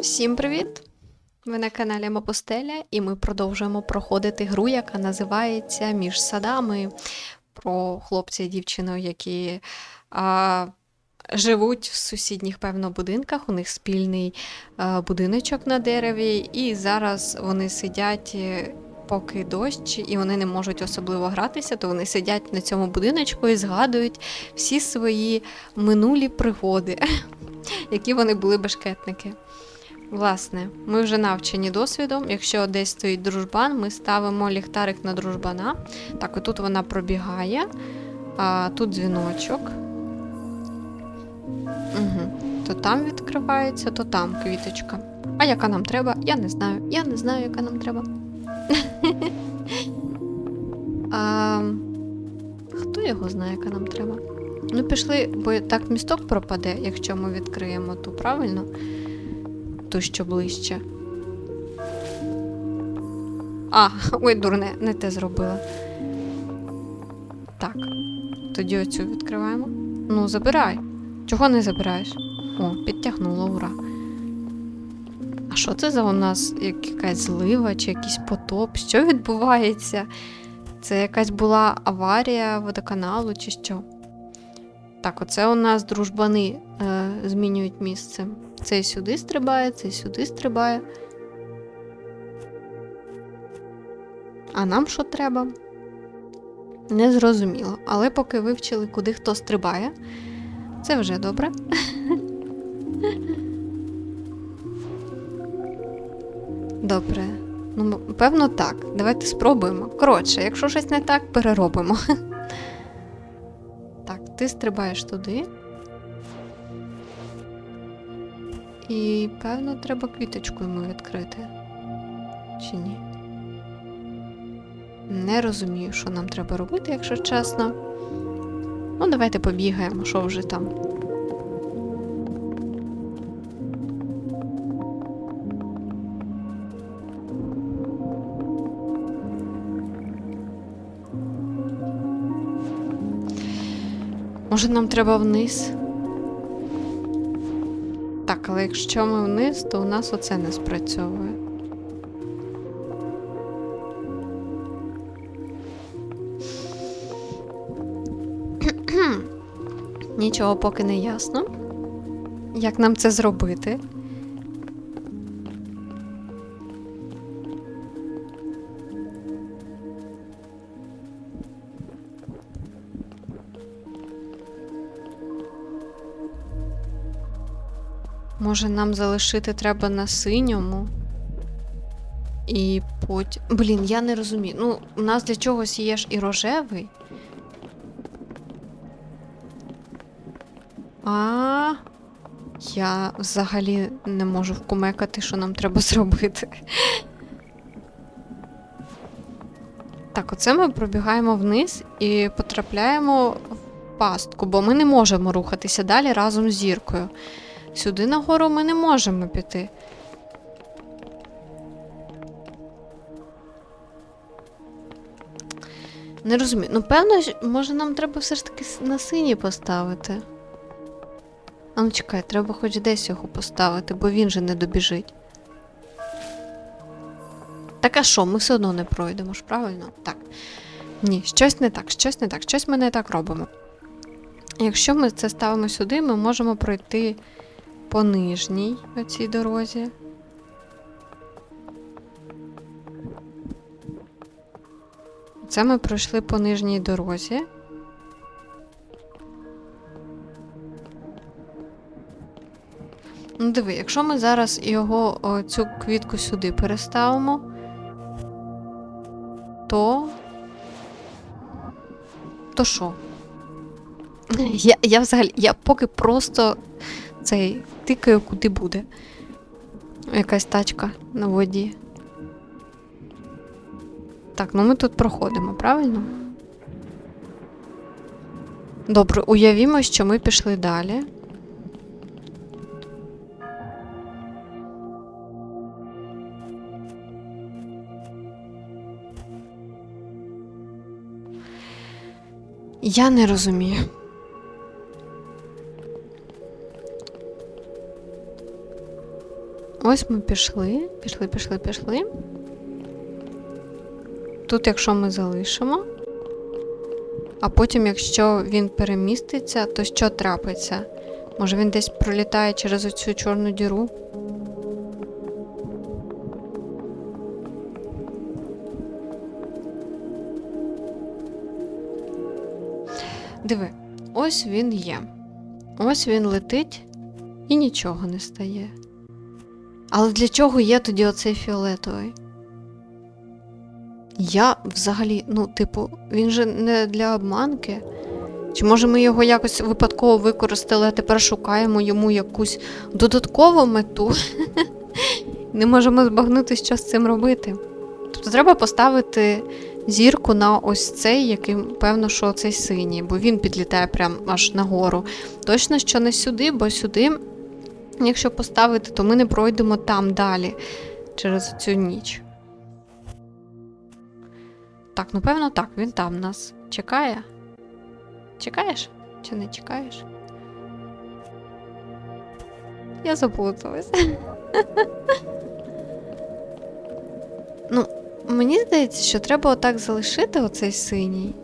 Всім привіт! Ви на каналі Мапостеля, і ми продовжуємо проходити гру, яка називається Між садами про хлопця і дівчину, які а, живуть в сусідніх, певно, будинках. У них спільний а, будиночок на дереві, і зараз вони сидять. е, Поки дощ, і вони не можуть особливо гратися, то вони сидять на цьому будиночку і згадують всі свої минулі пригоди, які вони були бешкетники. Власне, ми вже навчені досвідом. Якщо десь стоїть дружбан, ми ставимо ліхтарик на дружбана. Так, отут вона пробігає, а тут дзвіночок. Угу. То там відкривається, то там квіточка. А яка нам треба? Я не знаю. Я не знаю, яка нам треба. хто його знає, яка нам треба? Ну, пішли, бо так місток пропаде, якщо ми відкриємо ту, правильно? Ту, що ближче. А, ой, дурне, не те зробила. Так. Тоді оцю відкриваємо. Ну, забирай. Чого не забираєш? О, підтягнула, ура. А що це за у нас як якась злива чи якийсь потоп? Що відбувається? Це якась була аварія водоканалу чи що? Так, оце у нас дружбани е, змінюють місце. Цей сюди стрибає, цей сюди стрибає. А нам що треба? Не зрозуміло. Але поки вивчили, куди хто стрибає, це вже добре. Добре. Ну, певно, так. Давайте спробуємо. Коротше, якщо щось не так, переробимо. Так, ти стрибаєш туди. І, певно, треба квіточку йому відкрити. Чи ні? Не розумію, що нам треба робити, якщо чесно. Ну, давайте побігаємо, що вже там. Може, нам треба вниз? Але якщо ми вниз, то у нас оце не спрацьовує. Нічого поки не ясно. Як нам це зробити? Може, нам залишити треба на синьому. І потім. Блін, я не розумію. Ну, у нас для чогось є ж і рожевий. А. Я взагалі не можу вкумекати, що нам треба зробити. Так, оце ми пробігаємо вниз і потрапляємо в пастку, бо ми не можемо рухатися далі разом з зіркою. Сюди нагору ми не можемо піти. Не розумію. Ну, певно, може нам треба все ж таки на синій поставити. А ну чекай, треба хоч десь його поставити, бо він же не добіжить. Так а що, ми все одно не пройдемо ж, правильно? Так. Ні, щось не так, щось не так, щось ми не так робимо. Якщо ми це ставимо сюди, ми можемо пройти по нижній оцій дорозі. Це ми пройшли по нижній дорозі. Ну, диви, якщо ми зараз його о, цю квітку сюди переставимо, то. То що? Я, я взагалі, я поки просто цей тикаю, куди буде. Якась тачка на воді. Так, ну ми тут проходимо, правильно? Добре, уявімо, що ми пішли далі. Я не розумію. Ось ми пішли, пішли, пішли, пішли. Тут, якщо ми залишимо, а потім, якщо він переміститься, то що трапиться? Може він десь пролітає через оцю чорну діру? Диви, ось він є. Ось він летить і нічого не стає. Але для чого є тоді оцей фіолетовий? Я взагалі, ну, типу, він же не для обманки. Чи може ми його якось випадково використали, а тепер шукаємо йому якусь додаткову мету? Не можемо збагнути, що з цим робити. Тобто треба поставити зірку на ось цей, який, певно, що цей синій, бо він підлітає прямо аж нагору. Точно, що не сюди, бо сюди, якщо поставити, то ми не пройдемо там далі через цю ніч. Так, ну певно, так, він там нас чекає. Чекаєш? Чи не чекаєш? Я заплуталась. ну, мені здається, що треба отак залишити оцей синій.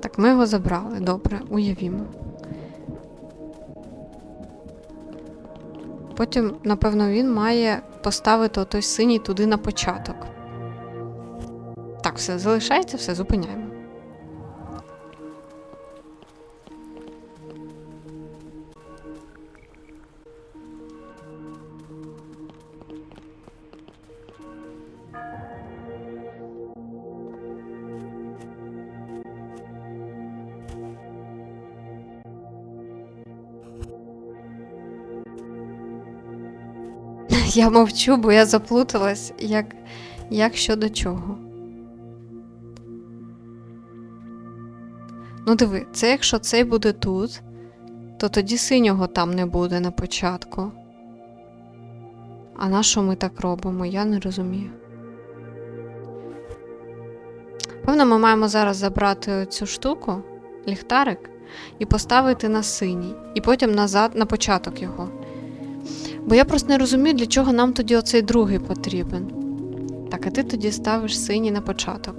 Так, ми його забрали. Добре, уявімо. Потім, напевно, він має поставити отой синій туди на початок. Так, все, залишається, все, зупиняємо. Я мовчу, бо я заплуталась, як, як щодо чого. Ну, диви, це якщо цей буде тут, то тоді синього там не буде на початку. А на що ми так робимо? Я не розумію. Певно, ми маємо зараз забрати цю штуку, ліхтарик, і поставити на синій, і потім назад на початок його. Бо я просто не розумію, для чого нам тоді оцей другий потрібен. Так, а ти тоді ставиш синій на початок.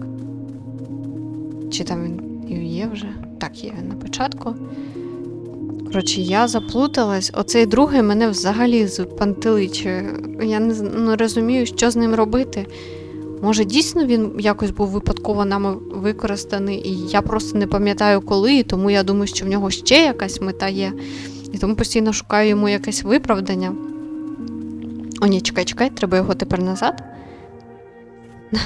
Чи там він є вже? Так, є він на початку. Коротше, я заплуталась. Оцей другий мене взагалі пантеличує. Я не, не розумію, що з ним робити. Може, дійсно він якось був випадково нами використаний, і я просто не пам'ятаю коли, і тому я думаю, що в нього ще якась мета є. І тому постійно шукаю йому якесь виправдання. О, ні, чекай, чекай, треба його тепер назад.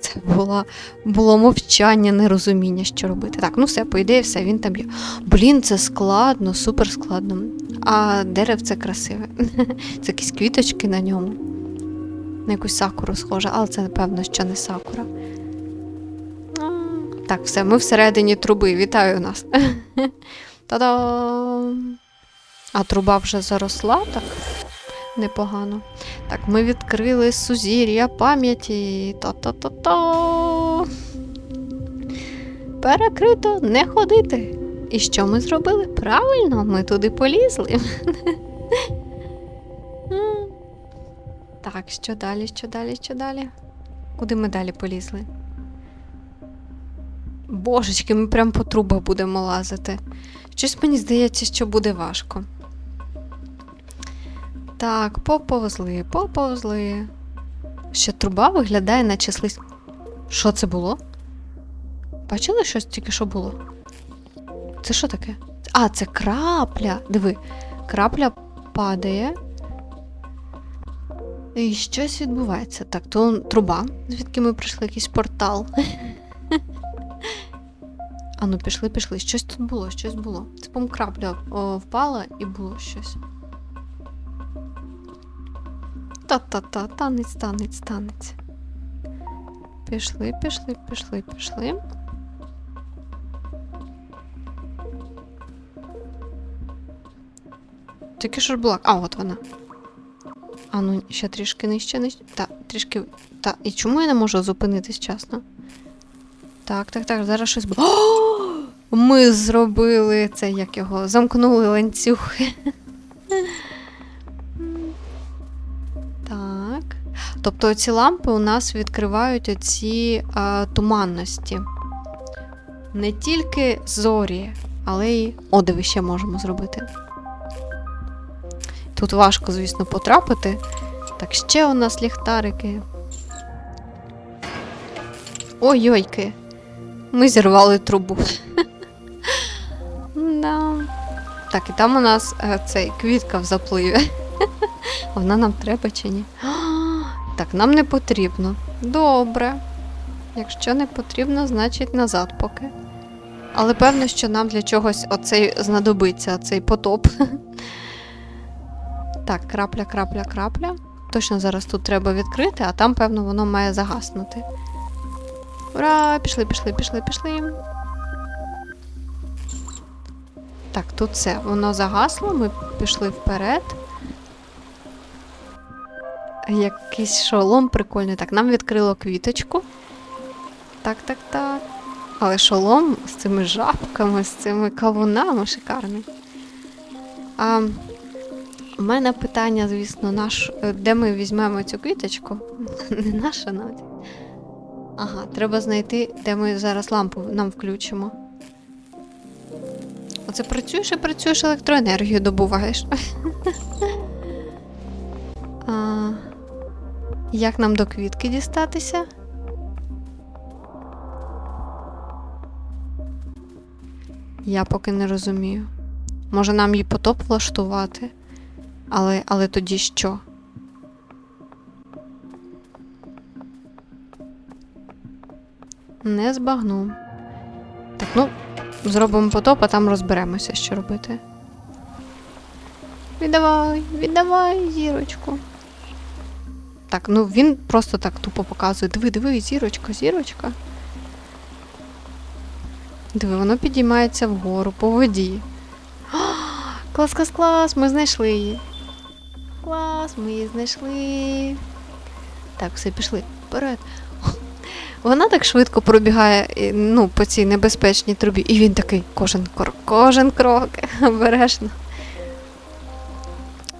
Це було, було мовчання, нерозуміння, що робити. Так, ну все, по ідеї, все, він там є. Блін, це складно, супер складно. А деревце красиве. Це якісь квіточки на ньому. На якусь сакуру схоже, але це, напевно, що не сакура. Так, все, ми всередині труби. Вітаю нас. Та-дам! А труба вже заросла, так? Непогано. Так, ми відкрили сузір'я пам'яті. Та-та-та-та. Перекрито не ходити. І що ми зробили? Правильно, ми туди полізли. Так, що далі, що далі, що далі? Куди ми далі полізли? Божечки, ми прям по трубах будемо лазити. Щось мені здається, що буде важко. Так, поповзли, поповзли. Ще труба виглядає, наче слизь. Що це було? Бачили щось тільки що було? Це що таке? А, це крапля. Диви, крапля падає. І щось відбувається. Так, то труба, звідки ми прийшли, якийсь портал. А ну, пішли, пішли. Щось тут було, щось було. Це, крапля о, впала і було щось. Та-та-та, танець, танець, танець. Пішли, пішли, пішли, пішли. Тільки що ж була. А, от вона. А ну, ще трішки нижче, нижче. Та, трішки. Та, і чому я не можу зупинитись часно? Так, так, так, зараз щось буде. О! Ми зробили це, як його, замкнули ланцюг. Тобто ці лампи у нас відкривають оці а, туманності. Не тільки зорі, але й одиви ще можемо зробити. Тут важко, звісно, потрапити. Так, ще у нас ліхтарики. Ой-ойки. Ми зірвали трубу. Да. Так, і там у нас е, цей квітка в запливі. Вона нам треба чи ні? Так, нам не потрібно. Добре. Якщо не потрібно, значить назад поки. Але певно, що нам для чогось оцей знадобиться, оцей потоп. Так, крапля, крапля, крапля. Точно зараз тут треба відкрити, а там, певно, воно має загаснути. Ура! Пішли, пішли, пішли, пішли. Так, тут все, воно загасло, ми пішли вперед. Якийсь шолом прикольний. Так, нам відкрило квіточку. Так, так, так. Але шолом з цими жабками, з цими кавунами шикарний. А, у мене питання, звісно, наш, е, де ми візьмемо цю квіточку? Не наша навіть. Ага, треба знайти, де ми зараз лампу нам включимо. Оце працюєш і працюєш електроенергію добуваєш. як нам до квітки дістатися? Я поки не розумію. Може нам її потоп влаштувати? Але, але тоді що? Не збагну. Так, ну, зробимо потоп, а там розберемося, що робити. Віддавай, віддавай зірочку. Так, ну він просто так тупо показує. Диви, диви, зірочка, зірочка. Диви, воно підіймається вгору по воді. А, клас, клас, клас, ми знайшли її. Клас, ми її знайшли. Так, все, пішли. Вперед. Вона так швидко пробігає ну, по цій небезпечній трубі, і він такий кожен кожен крок, обережно.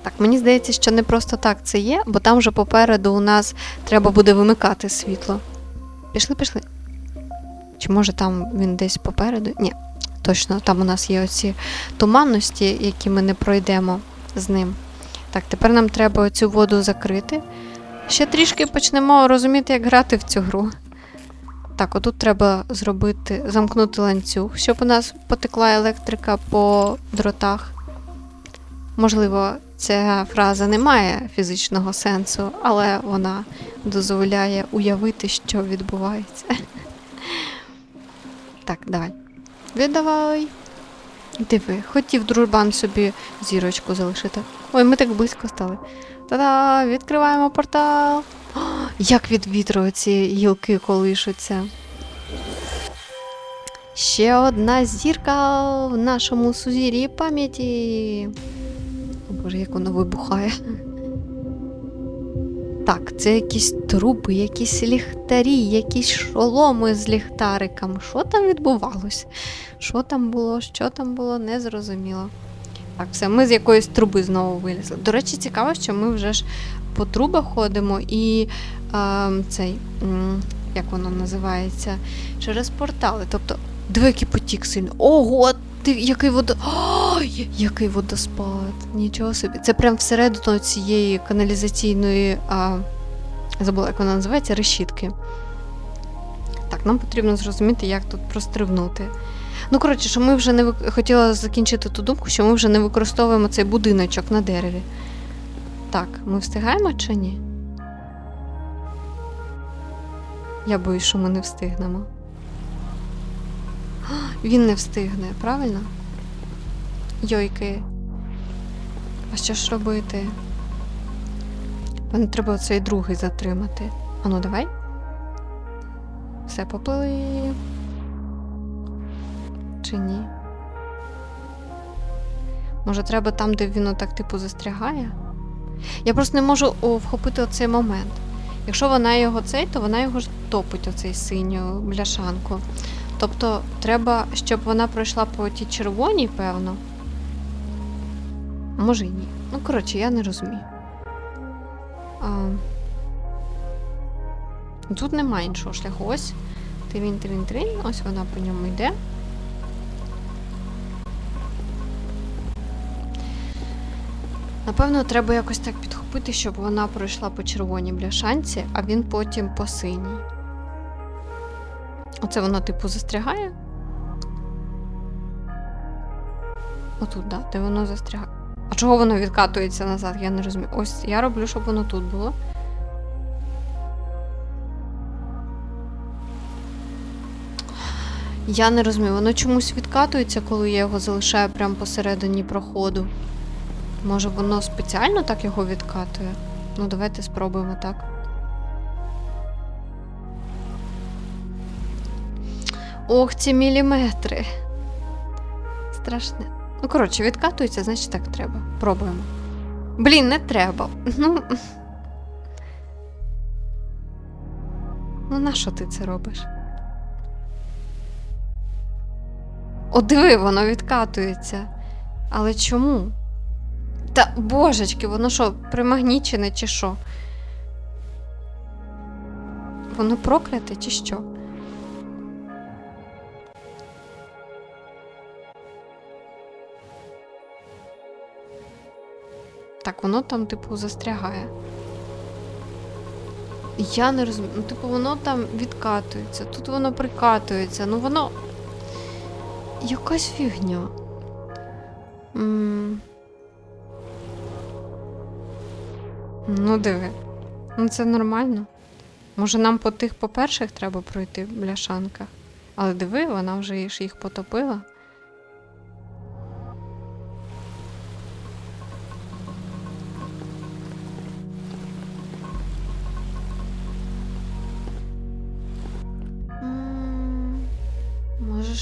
Так, мені здається, що не просто так це є, бо там вже попереду у нас треба буде вимикати світло. Пішли, пішли. Чи може там він десь попереду? Ні, точно, там у нас є оці туманності, які ми не пройдемо з ним. Так, тепер нам треба цю воду закрити. Ще трішки почнемо розуміти, як грати в цю гру. Так, отут треба зробити, замкнути ланцюг, щоб у нас потекла електрика по дротах. Можливо, ця фраза не має фізичного сенсу, але вона дозволяє уявити, що відбувається. Так, давай. Віддавай. Диви, хотів дружбан собі зірочку залишити. Ой, ми так близько стали. Та-да! Відкриваємо портал. О, як від вітру ці гілки колишуться. Ще одна зірка в нашому сузір'ї пам'яті. О Боже, як воно вибухає. Так, це якісь труби, якісь ліхтарі, якісь шоломи з ліхтариком. Що там відбувалось? Що там було, що там було, не зрозуміло. Так, все, ми з якоїсь труби знову вилізли. До речі, цікаво, що ми вже ж по трубах ходимо і е, цей, як воно називається, через портали. Тобто, диви, який потік сильний. Ого, ти, який водо... Ой, який водоспад. Нічого собі. Це прям всередину цієї каналізаційної. А, забула, як вона називається, решітки. Так, нам потрібно зрозуміти, як тут простривнути. Ну, коротше, що ми вже не вик... хотіла закінчити ту думку, що ми вже не використовуємо цей будиночок на дереві. Так, ми встигаємо чи ні? Я боюсь, що ми не встигнемо. Він не встигне, правильно? Йойки. А що ж робити? Мені треба оцей другий затримати. Ану, давай. Все, поплили. Чи ні? Може, треба там, де він отак, типу, застрягає? Я просто не можу вхопити оцей момент. Якщо вона його цей, то вона його ж топить, оцей синю бляшанку. Тобто, треба, щоб вона пройшла по тій червоній, певно. Може і ні. Ну, коротше, я не розумію. А, Тут немає іншого шляху. Ось трін, трін, трін. Ось вона по ньому йде. Напевно, треба якось так підхопити, щоб вона пройшла по червоній бляшанці, а він потім по синій. Оце воно, типу, застрягає. Отут, да, де воно застрягає. А чого воно відкатується назад? Я не розумію. Ось я роблю, щоб воно тут було. Я не розумію, воно чомусь відкатується, коли я його залишаю прямо посередині проходу. Може, воно спеціально так його відкатує? Ну, давайте спробуємо так. Ох, ці міліметри. Страшне. Ну, коротше, відкатується, значить так треба. Пробуємо. Блін, не треба. Ну. Ну, на що ти це робиш? О, диви, воно відкатується. Але чому? Та божечки, воно що, примагнічене чи що? Воно прокляте чи що? Так, воно там, типу, застрягає. Я не розумію. Ну, типу, воно там відкатується, тут воно прикатується, ну воно. Якась фігня. м Ну, диви. Ну, це нормально. Може, нам по тих по перших треба пройти в бляшанках. Але диви, вона вже їх потопила.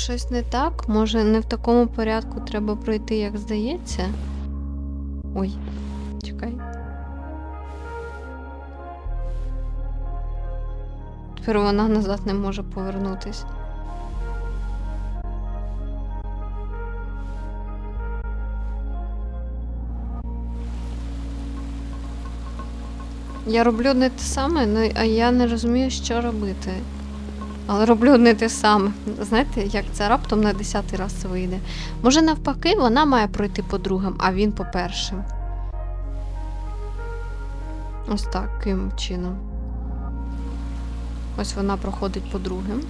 Щось не так? Може, не в такому порядку треба пройти, як здається? Ой, чекай. Тепер вона назад не може повернутись. Я роблю не те саме, ну, а я не розумію, що робити. Але роблю не те саме. Знаєте, як це раптом на десятий раз це вийде. Може, навпаки, вона має пройти по другим, а він по першим. Ось таким чином. Ось вона проходить по другим.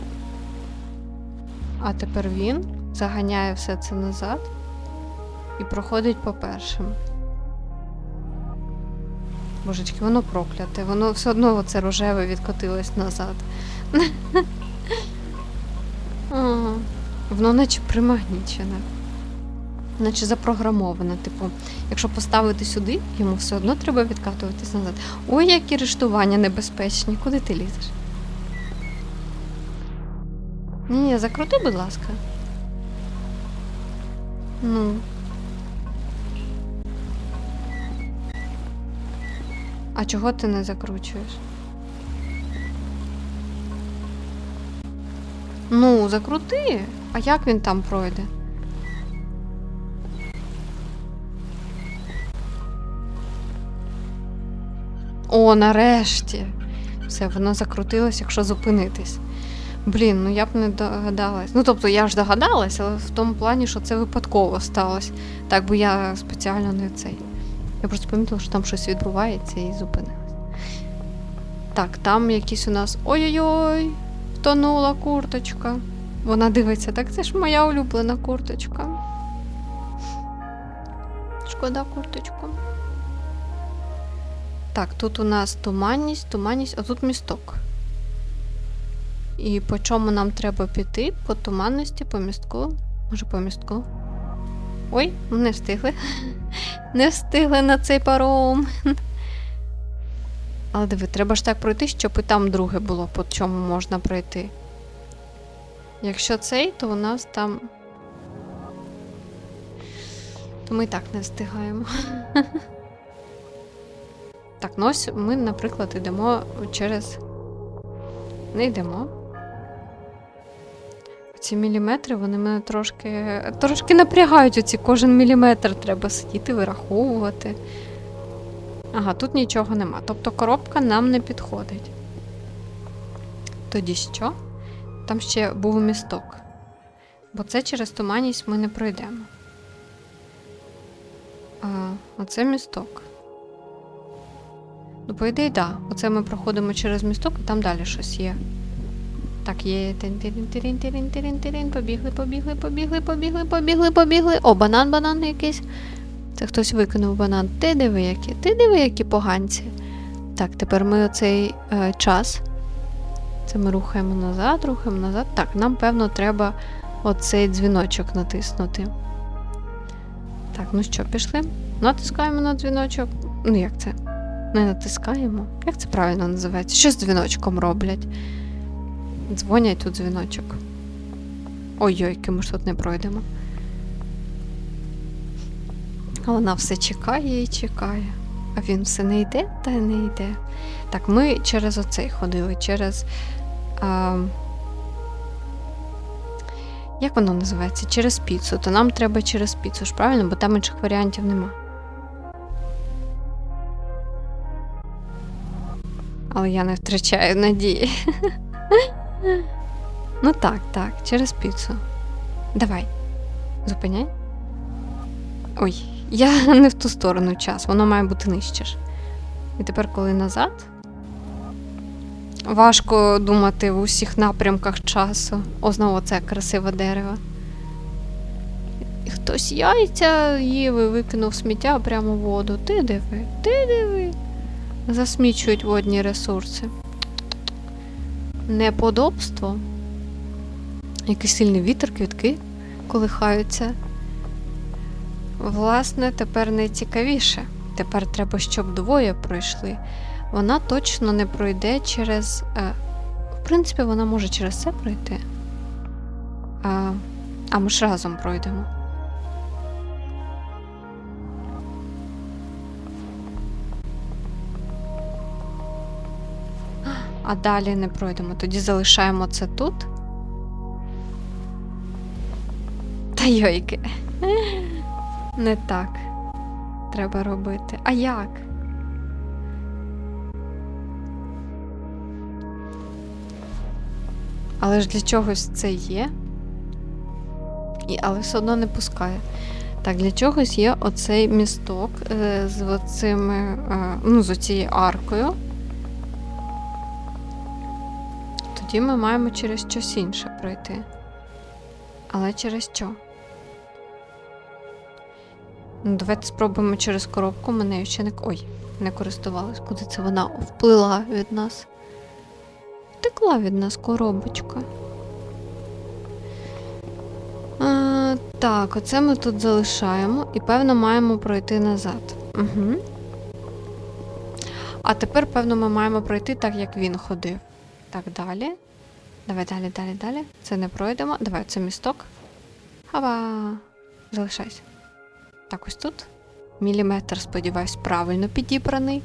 А тепер він заганяє все це назад і проходить по першим. Божечки, воно прокляте, воно все одно оце рожеве відкотилось назад. Воно наче примагнічене. Наче запрограмоване. Типу, якщо поставити сюди, йому все одно треба відкатуватись назад. Ой, які рештування небезпечні. Куди ти лізеш? Ні, закрути, будь ласка. Ну. А чого ти не закручуєш? Ну, закрути. А як він там пройде? О, нарешті. Все, воно закрутилось, якщо зупинитись. Блін, ну я б не догадалась. Ну, тобто я ж догадалась, але в тому плані, що це випадково сталося. Так би я спеціально не цей. Я просто помітила, що там щось відбувається і зупинилась. Так, там якісь у нас. Ой-ой-ой! Втонула курточка. Вона дивиться, так це ж моя улюблена курточка. Шкода курточку. Так, тут у нас туманність, туманність, а тут місток. І по чому нам треба піти? По туманності, по містку. Може, по містку? Ой, не встигли. Не встигли на цей паром. Але диви, треба ж так пройти, щоб і там друге було, по чому можна пройти. Якщо цей, то у нас там. То ми і так не встигаємо. Так, ну ось ми, наприклад, йдемо через. Не йдемо. Ці міліметри, вони мене трошки. трошки напрягають оці кожен міліметр треба сидіти, вираховувати. Ага, тут нічого нема. Тобто коробка нам не підходить. тоді що? Там ще був місток. Бо це через туманність ми не пройдемо. А, оце місток. Ну, по ідеї, так. Да. Оце ми проходимо через місток, і там далі щось є. Так, є. Тин-тирін-тирін-тирін-тирін-тирін. Побігли, побігли, побігли, побігли, побігли, побігли. О, банан, банан якийсь. Це хтось викинув банан. Ти диви, які, ти диви, які поганці. Так, тепер ми оцей е, час. Це ми рухаємо назад, рухаємо назад. Так, нам, певно, треба оцей дзвіночок натиснути. Так, ну що, пішли? Натискаємо на дзвіночок. Ну, як це? Не натискаємо. Як це правильно називається? Що з дзвіночком роблять? Дзвонять у дзвіночок. Ой-ой, ми ж тут не пройдемо. А вона все чекає і чекає. А він все не йде та не йде. Так, ми через оцей ходили, через. А, як воно називається? Через піцу. То нам треба через піцу ж, правильно? Бо там інших варіантів нема. Але я не втрачаю надії. ну так, так, через піцу. Давай. Зупиняй. Ой, я не в ту сторону час, воно має бути нижче ж. І тепер, коли назад. Важко думати в усіх напрямках часу. О, знову це красиве дерево. І хтось яйця їв і викинув сміття прямо в воду. Ти диви, ти диви. Засмічують водні ресурси. Неподобство. Який сильний вітер, квітки колихаються. Власне, тепер найцікавіше. Тепер треба, щоб двоє пройшли. Вона точно не пройде через. Е, в принципі, вона може через це пройти. А, а ми ж разом пройдемо. А далі не пройдемо. Тоді залишаємо це тут. Та йойки. Не так треба робити. А як? Але ж для чогось це є. І, Але все одно не пускає. Так, для чогось є оцей місток е, з оцими, е, ну, з оцією аркою. Тоді ми маємо через щось інше пройти. Але через що? Ну, давайте спробуємо через коробку. Ми нею ще не. Ой, не користувалась. Куди це вона вплила від нас? Втекла від нас коробочка. А, так, оце ми тут залишаємо і, певно, маємо пройти назад. Угу. А тепер, певно, ми маємо пройти так, як він ходив. Так, далі. Давай далі, далі, далі. Це не пройдемо. Давай, це місток. Хава. Залишайся. Так, ось тут. Міліметр, сподіваюсь, правильно підібраний.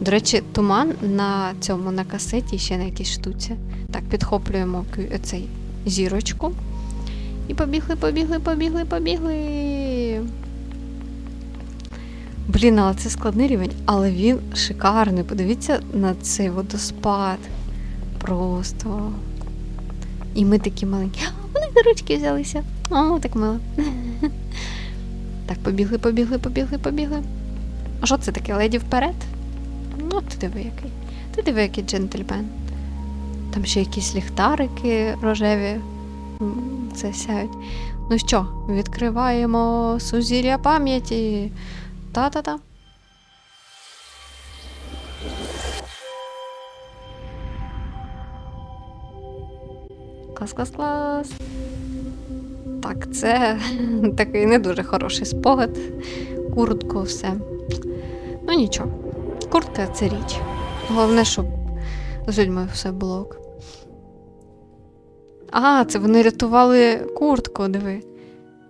До речі, туман на цьому на касеті ще на якійсь штуці. Так, підхоплюємо цей зірочку. І побігли, побігли, побігли, побігли. Блін, але це складний рівень, але він шикарний. Подивіться на цей водоспад. Просто. І ми такі маленькі. Вони за ручки взялися. О, так мило. Так, побігли, побігли, побігли, побігли. А що це таке? Леді вперед? Ну, ти диви який. Ти диви, який джентльмен. Там ще якісь ліхтарики рожеві. Це сяють. Ну що, відкриваємо сузір'я пам'яті. Та-та-та. Клас-клас-клас. Так, це такий не дуже хороший спогад. Куртку, все. Ну нічого. Куртка це річ. Головне, щоб з людьми все було. ок. А, це вони рятували куртку, диви.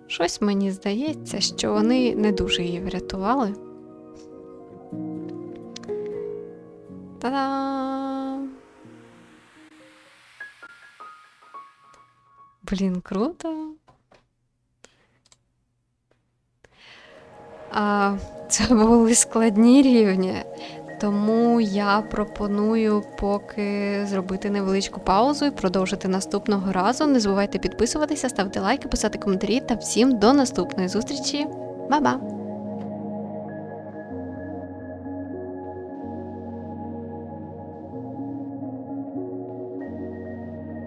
Щось мені здається, що вони не дуже її врятували. Та-дам! Блін, круто. А, Це були складні рівні. Тому я пропоную поки зробити невеличку паузу і продовжити наступного разу. Не забувайте підписуватися, ставити лайки, писати коментарі та всім до наступної зустрічі. Ба-ба!